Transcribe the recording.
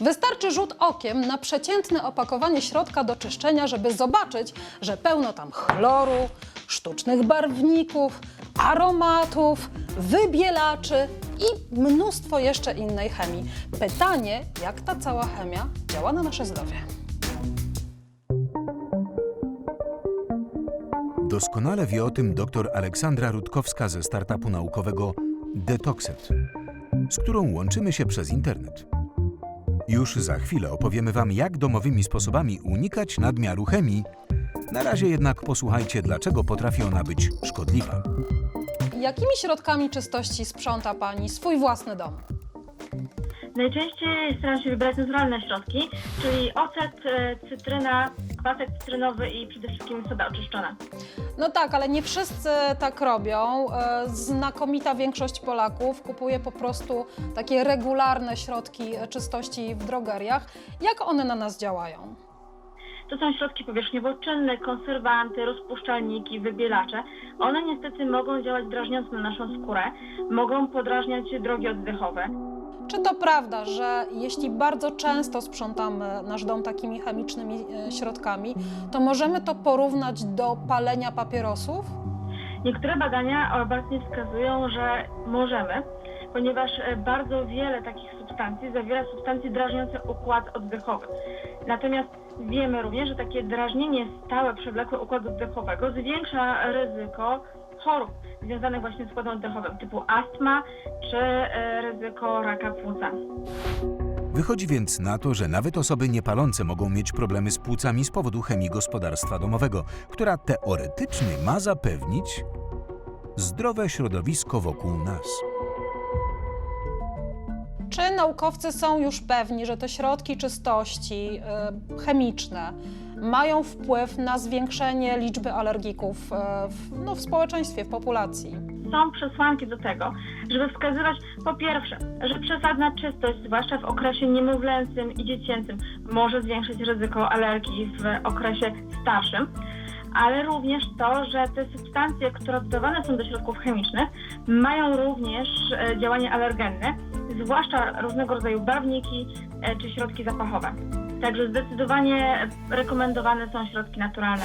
Wystarczy rzut okiem na przeciętne opakowanie środka do czyszczenia, żeby zobaczyć, że pełno tam chloru, sztucznych barwników, aromatów, wybielaczy i mnóstwo jeszcze innej chemii. Pytanie, jak ta cała chemia działa na nasze zdrowie? Doskonale wie o tym dr Aleksandra Rutkowska ze startupu naukowego Detoxet, z którą łączymy się przez internet. Już za chwilę opowiemy Wam, jak domowymi sposobami unikać nadmiaru chemii. Na razie jednak posłuchajcie, dlaczego potrafi ona być szkodliwa. Jakimi środkami czystości sprząta Pani swój własny dom? Najczęściej staram się wybrać naturalne środki, czyli ocet, e, cytryna, kwasek cytrynowy i przede wszystkim soda oczyszczona. No tak, ale nie wszyscy tak robią. E, Znakomita większość Polaków kupuje po prostu takie regularne środki czystości w drogeriach. Jak one na nas działają? To są środki powierzchniowo-czynne, konserwanty, rozpuszczalniki, wybielacze. One niestety mogą działać drażniąco na naszą skórę, mogą podrażniać drogi oddechowe. Czy to prawda, że jeśli bardzo często sprzątamy nasz dom takimi chemicznymi e, środkami, to możemy to porównać do palenia papierosów? Niektóre badania obecnie wskazują, że możemy, ponieważ e, bardzo wiele takich substancji zawiera substancje drażniące układ oddechowy. Natomiast wiemy również, że takie drażnienie stałe przewlekłe układu oddechowego zwiększa ryzyko chorób związanych właśnie z układem oddechowym, typu astma czy e, ryzyko raka płuca. Wychodzi więc na to, że nawet osoby niepalące mogą mieć problemy z płucami z powodu chemii gospodarstwa domowego, która teoretycznie ma zapewnić zdrowe środowisko wokół nas. Czy naukowcy są już pewni, że te środki czystości e, chemiczne mają wpływ na zwiększenie liczby alergików e, w, no, w społeczeństwie, w populacji? Są przesłanki do tego, żeby wskazywać po pierwsze, że przesadna czystość, zwłaszcza w okresie niemowlęcym i dziecięcym, może zwiększyć ryzyko alergii w okresie starszym, ale również to, że te substancje, które dodawane są do środków chemicznych, mają również e, działanie alergenne, zwłaszcza różnego rodzaju barwniki e, czy środki zapachowe. Także zdecydowanie rekomendowane są środki naturalne.